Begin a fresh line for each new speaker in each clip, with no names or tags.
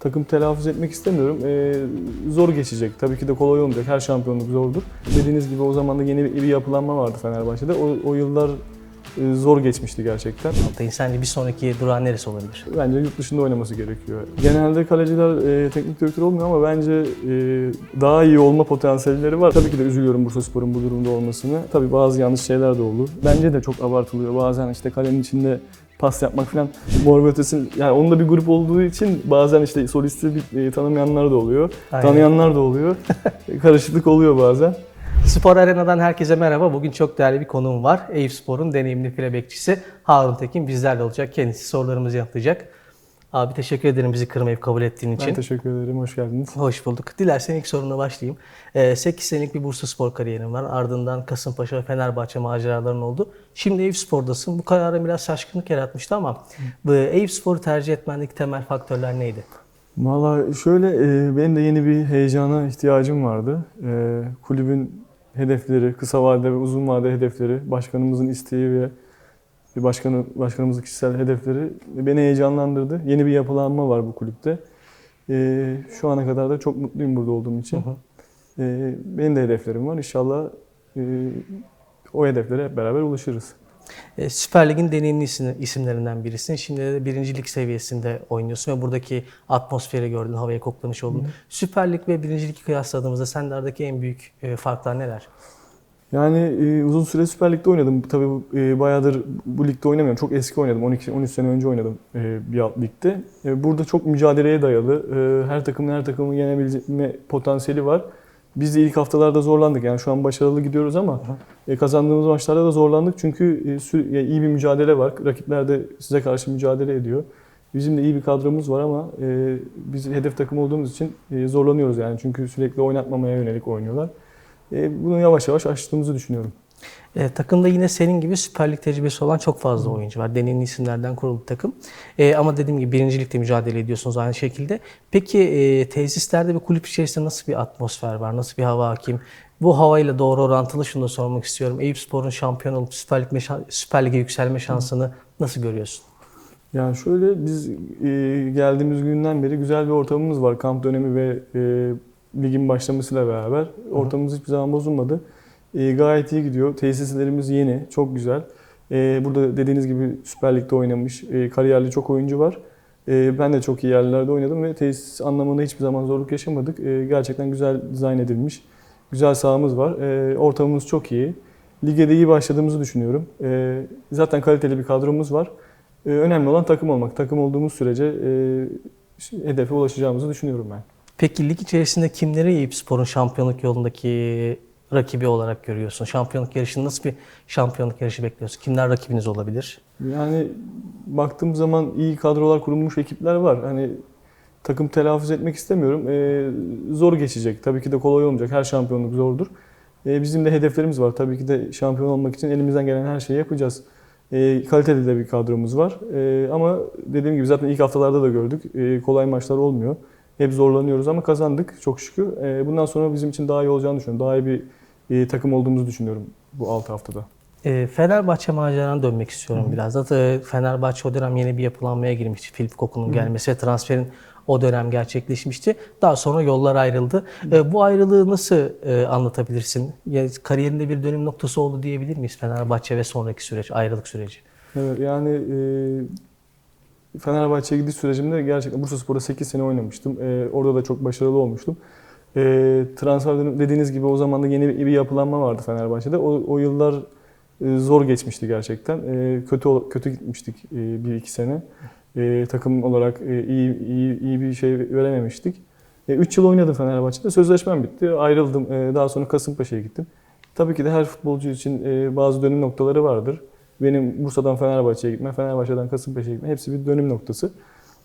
takım telaffuz etmek istemiyorum. Ee, zor geçecek. Tabii ki de kolay olmayacak. Her şampiyonluk zordur. Dediğiniz gibi o zaman da yeni bir, bir yapılanma vardı Fenerbahçe'de. O, o yıllar zor geçmişti gerçekten.
Altay'ın sence bir sonraki durağı neresi olabilir?
Bence yurt dışında oynaması gerekiyor. Genelde kaleciler e, teknik direktör olmuyor ama bence e, daha iyi olma potansiyelleri var. Tabii ki de üzülüyorum Bursaspor'un bu durumda olmasını. Tabii bazı yanlış şeyler de olur. Bence de çok abartılıyor. Bazen işte kalenin içinde pas yapmak falan. Mor ve Ötesi, yani onun da bir grup olduğu için bazen işte solisti bir, e, tanımayanlar da oluyor.
Aynen.
Tanıyanlar da oluyor. Karışıklık oluyor bazen.
Spor Arena'dan herkese merhaba. Bugün çok değerli bir konuğum var. Eyüp Spor'un deneyimli file bekçisi Harun Tekin bizlerle olacak. Kendisi sorularımızı yanıtlayacak. Abi teşekkür ederim bizi kırmayıp kabul ettiğin için.
Ben teşekkür ederim. Hoş geldiniz.
Hoş bulduk. Dilersen ilk soruna başlayayım. Ee, 8 senelik bir Bursa Spor kariyerin var. Ardından Kasımpaşa ve Fenerbahçe maceraların oldu. Şimdi Eyüp Spor'dasın. Bu karara biraz şaşkınlık yaratmıştı ama bu Eyüp Spor'u tercih etmendeki temel faktörler neydi?
Valla şöyle e, benim de yeni bir heyecana ihtiyacım vardı. E, kulübün hedefleri, kısa vade ve uzun vade hedefleri, başkanımızın isteği ve bir başkanı, başkanımızın kişisel hedefleri beni heyecanlandırdı. Yeni bir yapılanma var bu kulüpte. E, şu ana kadar da çok mutluyum burada olduğum için.
Hı hı.
E, benim de hedeflerim var. İnşallah e, o hedeflere hep beraber ulaşırız.
E, Süper Lig'in deneyimli isim- isimlerinden birisin. Şimdi de birincilik seviyesinde oynuyorsun ve buradaki atmosferi gördün, havayı koklamış oldun. Süper Lig ve birincilik kıyasladığımızda sende aradaki en büyük e, farklar neler?
Yani e, uzun süre Süper Lig'de oynadım. Tabii e, bayağıdır bu ligde oynamıyorum. Çok eski oynadım. 12-13 sene önce oynadım e, bir alt ligde. E, burada çok mücadeleye dayalı. E, her takımın her takımı yenebilme potansiyeli var. Biz de ilk haftalarda zorlandık. Yani şu an başarılı gidiyoruz ama e, kazandığımız maçlarda da zorlandık. Çünkü e, iyi bir mücadele var. Rakipler de size karşı mücadele ediyor. Bizim de iyi bir kadromuz var ama e, biz hedef takım olduğumuz için e, zorlanıyoruz yani. Çünkü sürekli oynatmamaya yönelik oynuyorlar. E, bunu yavaş yavaş aştığımızı düşünüyorum.
E, takımda yine senin gibi Süper Lig tecrübesi olan çok fazla oyuncu var. Deneyimli isimlerden kurulu bir takım. E, ama dediğim gibi birincilikte mücadele ediyorsunuz aynı şekilde. Peki e, tesislerde ve kulüp içerisinde nasıl bir atmosfer var? Nasıl bir hava hakim? Bu havayla doğru orantılı şunu da sormak istiyorum. Eyüp Spor'un şampiyon olup Süper, Lig, Süper Lig'e yükselme şansını nasıl görüyorsun?
Yani şöyle biz e, geldiğimiz günden beri güzel bir ortamımız var. Kamp dönemi ve e, ligin başlamasıyla beraber. Ortamımız hiçbir zaman bozulmadı. E, gayet iyi gidiyor. Tesislerimiz yeni, çok güzel. E, burada dediğiniz gibi Süper Lig'de oynamış, e, kariyerli çok oyuncu var. E, ben de çok iyi yerlerde oynadım ve tesis anlamında hiçbir zaman zorluk yaşamadık. E, gerçekten güzel dizayn edilmiş, güzel sahamız var. E, ortamımız çok iyi. Lige de iyi başladığımızı düşünüyorum. E, zaten kaliteli bir kadromuz var. Ee, önemli olan takım olmak. Takım olduğumuz sürece e, hedefe ulaşacağımızı düşünüyorum ben.
Peki lig içerisinde kimleri Eyüp Spor'un şampiyonluk yolundaki rakibi olarak görüyorsun? Şampiyonluk yarışında nasıl bir şampiyonluk yarışı bekliyorsun? Kimler rakibiniz olabilir?
Yani baktığım zaman iyi kadrolar kurulmuş ekipler var. Hani takım telaffuz etmek istemiyorum. Ee, zor geçecek. Tabii ki de kolay olmayacak. Her şampiyonluk zordur. Ee, bizim de hedeflerimiz var. Tabii ki de şampiyon olmak için elimizden gelen her şeyi yapacağız. Ee, kaliteli de bir kadromuz var. Ee, ama dediğim gibi zaten ilk haftalarda da gördük. Ee, kolay maçlar olmuyor. Hep zorlanıyoruz ama kazandık çok şükür. Ee, bundan sonra bizim için daha iyi olacağını düşünüyorum. Daha iyi bir e, takım olduğumuzu düşünüyorum bu 6 haftada.
E, Fenerbahçe macerana dönmek istiyorum biraz da. E, Fenerbahçe o dönem yeni bir yapılanmaya girmişti. Filip Koku'nun gelmesi ve transferin o dönem gerçekleşmişti. Daha sonra yollar ayrıldı. E, bu ayrılığı nasıl e, anlatabilirsin? Yani kariyerinde bir dönüm noktası oldu diyebilir miyiz Fenerbahçe ve sonraki süreç, ayrılık süreci?
Evet yani e, Fenerbahçe'ye gidiş sürecimde gerçekten Bursaspor'da 8 sene oynamıştım. E, orada da çok başarılı olmuştum. E, transfer dönemi dediğiniz gibi o zaman da yeni bir, bir yapılanma vardı Fenerbahçe'de. O, o yıllar e, zor geçmişti gerçekten. E, kötü kötü gitmiştik e, bir iki sene. E, takım olarak e, iyi, iyi iyi bir şey verememiştik. 3 yıl oynadım Fenerbahçe'de. Sözleşmem bitti. Ayrıldım. E, daha sonra Kasımpaşa'ya gittim. Tabii ki de her futbolcu için e, bazı dönüm noktaları vardır. Benim Bursa'dan Fenerbahçe'ye gitme, Fenerbahçe'den Kasımpaşa'ya gitme hepsi bir dönüm noktası.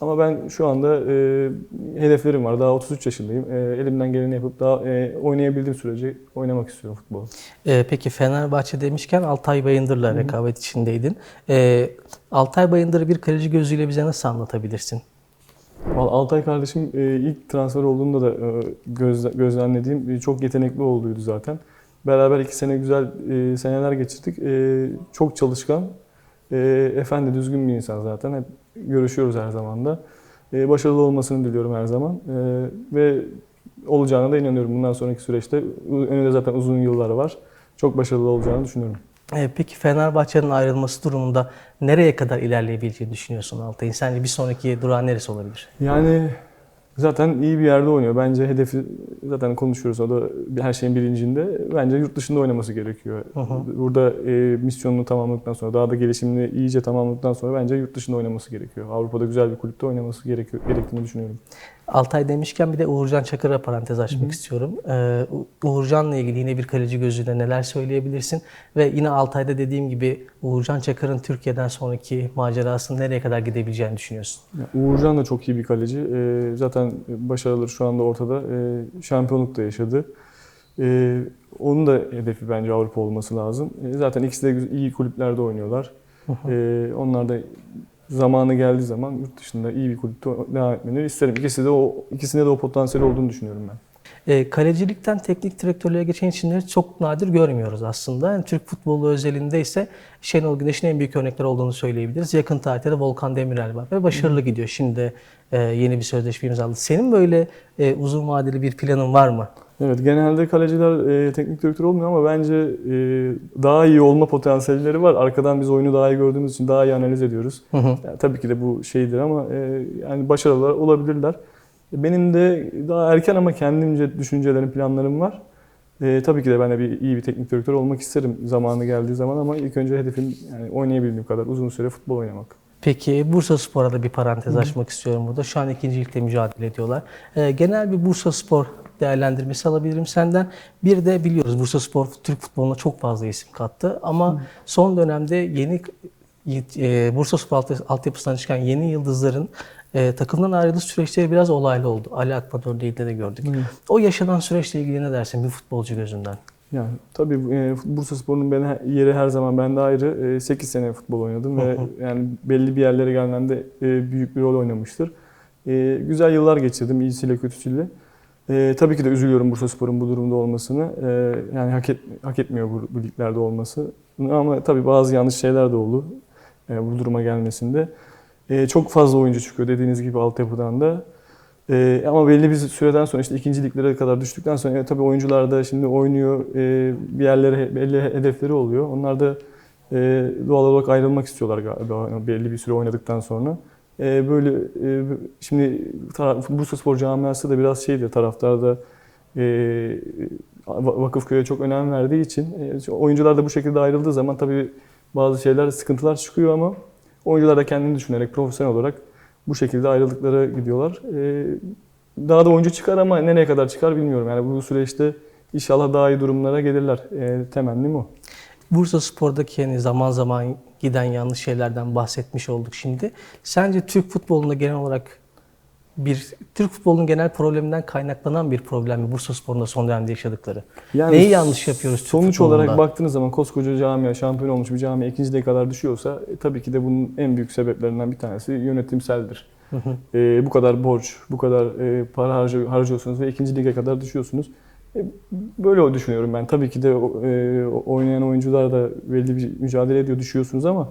Ama ben şu anda e, hedeflerim var. Daha 33 yaşındayım. E, elimden geleni yapıp daha e, oynayabildiğim sürece oynamak istiyorum futbolu.
E, peki Fenerbahçe demişken Altay Bayındır'la rekabet içindeydin. E, Altay Bayındır'ı bir kaleci gözüyle bize nasıl anlatabilirsin?
Vallahi Altay kardeşim e, ilk transfer olduğunda da e, gözle- gözlemlediğim e, çok yetenekli olduydu zaten. Beraber iki sene güzel e, seneler geçirdik. E, çok çalışkan, e, efendi, düzgün bir insan zaten. Hep görüşüyoruz her zaman da. e, başarılı olmasını diliyorum her zaman. E, ve olacağına da inanıyorum. Bundan sonraki süreçte önünde zaten uzun yıllar var. Çok başarılı olacağını düşünüyorum.
E, Peki Fenerbahçe'nin ayrılması durumunda nereye kadar ilerleyebileceğini düşünüyorsun Altay'ın? Sence bir sonraki durağı neresi olabilir?
Yani zaten iyi bir yerde oynuyor. Bence hedefi zaten konuşuyoruz. O da her şeyin bilincinde. Bence yurt dışında oynaması gerekiyor.
Hı.
Burada e, misyonunu tamamladıktan sonra, daha da gelişimini iyice tamamladıktan sonra bence yurt dışında oynaması gerekiyor. Avrupa'da güzel bir kulüpte oynaması gerekiyor, gerektiğini düşünüyorum.
Altay demişken bir de Uğurcan Çakır'a parantez açmak istiyorum. Ee, Uğurcan'la ilgili yine bir kaleci gözüyle neler söyleyebilirsin? Ve yine Altay'da dediğim gibi Uğurcan Çakır'ın Türkiye'den sonraki macerasının nereye kadar gidebileceğini düşünüyorsun?
Uğurcan da çok iyi bir kaleci. E, zaten başarıları şu anda ortada. E, şampiyonluk da yaşadı. E, onun da hedefi bence Avrupa olması lazım. E, zaten ikisi de iyi kulüplerde oynuyorlar. E, onlar da zamanı geldiği zaman yurt dışında iyi bir kulüpte devam etmelerini isterim. İkisi de o ikisinde de o potansiyel olduğunu düşünüyorum ben.
E, kalecilikten teknik direktörlüğe geçen isimleri çok nadir görmüyoruz aslında. Yani Türk futbolu özelinde ise Şenol Güneş'in en büyük örnekleri olduğunu söyleyebiliriz. Yakın tarihte de Volkan Demirel var ve başarılı gidiyor. Şimdi e, yeni bir sözleşme imzaladı. Senin böyle e, uzun vadeli bir planın var mı?
Evet, genelde kaleciler e, teknik direktör olmuyor ama bence e, daha iyi olma potansiyelleri var. Arkadan biz oyunu daha iyi gördüğümüz için daha iyi analiz ediyoruz.
Hı hı.
Yani tabii ki de bu şeydir ama e, yani başarılı olabilirler. Benim de daha erken ama kendimce düşüncelerim, planlarım var. E, tabii ki de ben de bir iyi bir teknik direktör olmak isterim zamanı geldiği zaman ama ilk önce hedefim yani oynayabildiğim kadar uzun süre futbol oynamak.
Peki Bursa Spor'a da bir parantez açmak istiyorum burada. Şu an ikincilikte mücadele ediyorlar. Ee, genel bir Bursa Spor değerlendirmesi alabilirim senden. Bir de biliyoruz Bursa Spor Türk futboluna çok fazla isim kattı. Ama son dönemde yeni e, Bursa Spor alt- altyapısından çıkan yeni yıldızların e, takımdan ayrılış süreçleri biraz olaylı oldu. Ali örneğinde de gördük. O yaşanan süreçle ilgili ne dersin bir futbolcu gözünden?
Yani tabii e, Bursa Spor'un ben yeri her zaman bende ayrı. E, 8 sene futbol oynadım ve yani belli bir yerlere gelmemde e, büyük bir rol oynamıştır. E, güzel yıllar geçirdim iyisiyle kötüsüyle. E, tabii ki de üzülüyorum Bursa Spor'un bu durumda olmasını. E, yani hak, et, hak etmiyor bu, bu liglerde olması. Ama tabii bazı yanlış şeyler de oldu e, bu duruma gelmesinde. E, çok fazla oyuncu çıkıyor dediğiniz gibi altyapıdan da. Ee, ama belli bir süreden sonra işte ikinci liglere kadar düştükten sonra e, tabii oyuncular da şimdi oynuyor, e, bir yerlere belli hedefleri oluyor. Onlar da e, doğal olarak ayrılmak istiyorlar galiba belli bir süre oynadıktan sonra. E, böyle e, şimdi Bursa Spor camiası da biraz şeydir taraftar da e, Va- Vakıfköy'e çok önem verdiği için e, oyuncular da bu şekilde ayrıldığı zaman tabii bazı şeyler sıkıntılar çıkıyor ama oyuncular da kendini düşünerek profesyonel olarak bu şekilde ayrıldıkları gidiyorlar. Ee, daha da oyuncu çıkar ama nereye kadar çıkar bilmiyorum. Yani bu süreçte inşallah daha iyi durumlara gelirler. Ee, temennim o.
Bursa Spor'daki yani zaman zaman giden yanlış şeylerden bahsetmiş olduk şimdi. Sence Türk futbolunda genel olarak bir Türk futbolunun genel probleminden kaynaklanan bir problem mi Bursa Spor'un da son dönemde yaşadıkları?
Yani
Neyi yanlış yapıyoruz Türk
Sonuç
futbolunda?
olarak baktığınız zaman koskoca camia, şampiyon olmuş bir camia ikinciliğe kadar düşüyorsa e, tabii ki de bunun en büyük sebeplerinden bir tanesi yönetimseldir. Ee, bu kadar borç, bu kadar e, para harcı- harcıyorsunuz ve ikinci lige kadar düşüyorsunuz. E, böyle düşünüyorum ben. Tabii ki de e, oynayan oyuncular da belli bir mücadele ediyor, düşüyorsunuz ama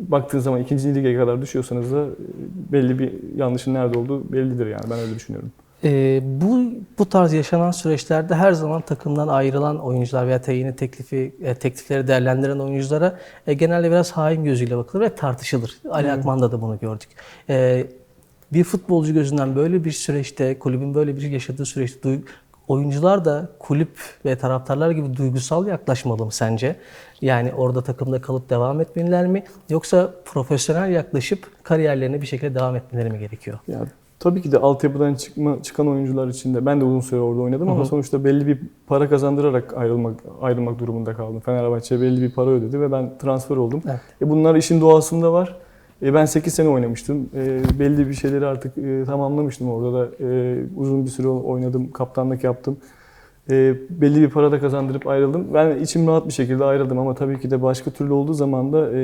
baktığınız zaman ikinci lige kadar düşüyorsanız da e, belli bir yanlışın nerede olduğu bellidir yani. Ben öyle düşünüyorum.
Ee, bu bu tarz yaşanan süreçlerde her zaman takımdan ayrılan oyuncular veya yeni teklifi e, teklifleri değerlendiren oyunculara e, genelde biraz hain gözüyle bakılır ve tartışılır. Ali Akman'da da bunu gördük. Ee, bir futbolcu gözünden böyle bir süreçte, kulübün böyle bir yaşadığı süreçte duy- oyuncular da kulüp ve taraftarlar gibi duygusal yaklaşmalı mı sence? Yani orada takımda kalıp devam etmeliler mi? Yoksa profesyonel yaklaşıp kariyerlerine bir şekilde devam etmeleri mi gerekiyor?
Ya tabii ki de altyapıdan çıkma çıkan oyuncular için de ben de uzun süre orada oynadım ama sonuçta belli bir para kazandırarak ayrılmak ayrılmak durumunda kaldım. Fenerbahçe belli bir para ödedi ve ben transfer oldum.
Evet.
E bunlar işin doğasında var. E ben 8 sene oynamıştım. E belli bir şeyleri artık e, tamamlamıştım orada da. E, uzun bir süre oynadım, kaptanlık yaptım. E, belli bir para da kazandırıp ayrıldım. Ben içim rahat bir şekilde ayrıldım ama tabii ki de başka türlü olduğu zaman da e,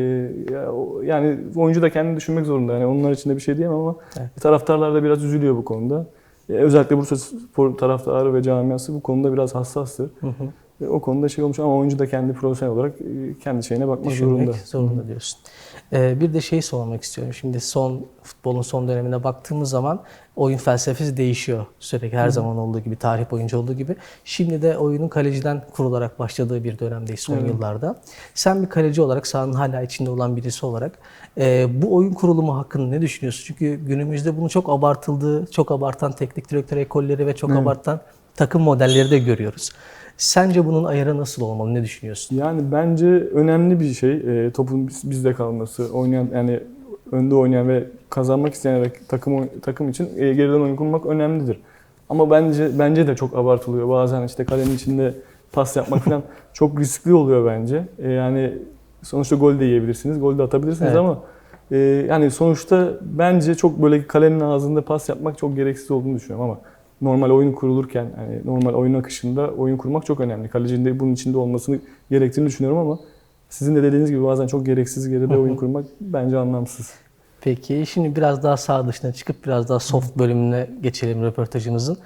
yani oyuncu da kendini düşünmek zorunda. Yani onlar için de bir şey diyemem ama
Evet.
taraftarlar da biraz üzülüyor bu konuda. E, özellikle Bursa Spor taraftarı ve camiası bu konuda biraz hassastır.
Hı hı.
E, o konuda şey olmuş ama oyuncu da kendi profesyonel olarak e, kendi şeyine bakmak
Düşünmek
zorunda.
zorunda, diyorsun. Ee, bir de şey sormak istiyorum. Şimdi son futbolun son dönemine baktığımız zaman oyun felsefesi değişiyor sürekli her zaman olduğu gibi tarih boyunca olduğu gibi. Şimdi de oyunun kaleciden kurularak başladığı bir dönemdeyiz son yıllarda. Sen bir kaleci olarak sahanın hala içinde olan birisi olarak e, bu oyun kurulumu hakkında ne düşünüyorsun? Çünkü günümüzde bunu çok abartıldığı, çok abartan teknik direktör ekolleri ve çok abartan takım modelleri de görüyoruz. Sence bunun ayarı nasıl olmalı? Ne düşünüyorsun?
Yani bence önemli bir şey e, topun biz- bizde kalması, oynayan yani önde oynayan ve kazanmak isteyen takım takım için e, geriden oyun kurmak önemlidir. Ama bence bence de çok abartılıyor. Bazen işte kalenin içinde pas yapmak falan çok riskli oluyor bence. E, yani sonuçta gol de yiyebilirsiniz, gol de atabilirsiniz
Evet.
ama e, yani sonuçta bence çok böyle kalenin ağzında pas yapmak çok gereksiz olduğunu düşünüyorum ama normal oyun kurulurken hani normal oyun akışında oyun kurmak çok önemli. Kalecinin de bunun içinde olmasını gerektiğini düşünüyorum ama sizin de dediğiniz gibi bazen çok gereksiz geride oyun kurmak bence anlamsız.
Peki şimdi biraz daha sağ dışına çıkıp biraz daha soft bölümüne geçelim röportajımızın.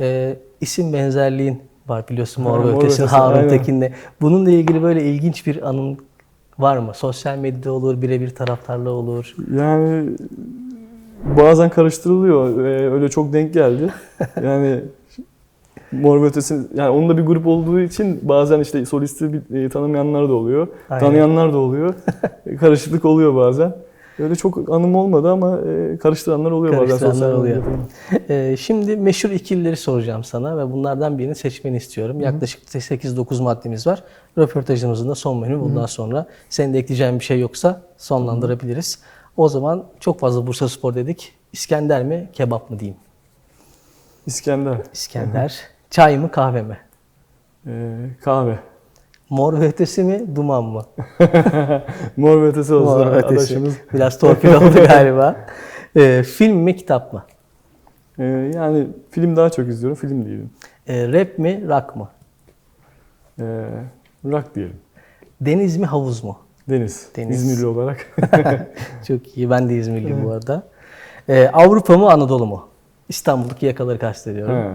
Ee, isim benzerliğin var biliyorsun Mor ve Ötesi'nin
Ötesi,
Harun. Tekin'le. Bununla ilgili böyle ilginç bir anın var mı? Sosyal medyada olur, birebir taraftarla olur.
Yani bazen karıştırılıyor. Ee, öyle çok denk geldi. Yani Mor ve Ötesi, yani onun da bir grup olduğu için bazen işte solisti bir- e, tanımayanlar da oluyor.
Aynen.
Tanıyanlar da oluyor. E, Karışıklık oluyor bazen. Öyle çok anım olmadı ama e, karıştıranlar oluyor bazen
Karıştıranlar oluyor. Ee, şimdi meşhur ikilileri soracağım sana ve bunlardan birini seçmeni istiyorum. Yaklaşık 8-9 maddemiz var. Röportajımızın da son bölümü bundan sonra. Senin de ekleyeceğin bir şey yoksa sonlandırabiliriz. O zaman çok fazla Bursa Spor dedik. İskender mi, kebap mı diyeyim?
İskender.
İskender. Çay mı, kahve mi?
Ee, kahve.
Mor ve ötesi mi, duman mı?
Mor ve Ötesi olsun
Mor ve ötesi.
arkadaşımız.
Biraz torpil oldu galiba. Ee, film mi, kitap mı?
Ee, yani film daha çok izliyorum. Film diyelim.
Ee, rap mi, rock mı?
Ee, rock diyelim.
Deniz mi, havuz mu?
Deniz.
Deniz.
İzmirli olarak.
Çok iyi. Ben de İzmirliyim bu arada. Ee, Avrupa mı, Anadolu mu? İstanbul'daki yakaları kastediyorum.
He.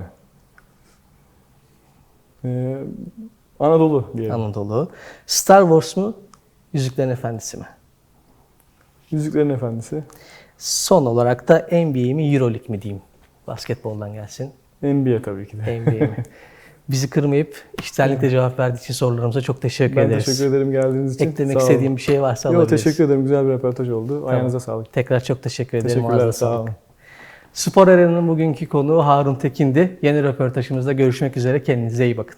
Ee, Anadolu diyelim.
Anadolu. Star Wars mu, Yüzüklerin Efendisi mi?
Yüzüklerin Efendisi.
Son olarak da NBA mi, Euroleague mi diyeyim? Basketboldan gelsin.
NBA tabii ki de.
NBA mi? Bizi kırmayıp içtenlikle cevap verdiği için sorularımıza çok teşekkür
Ben
ederiz.
teşekkür ederim geldiğiniz için.
Eklemek istediğim bir şey varsa
Yo,
alabiliriz.
teşekkür ederim. Güzel bir röportaj oldu. Ayağınıza sağlık.
Tekrar çok teşekkür ederim.
Teşekkürler. Sağ olun.
Spor Arena'nın bugünkü konuğu Harun Tekin'di. Yeni röportajımızda görüşmek üzere. Kendinize iyi bakın.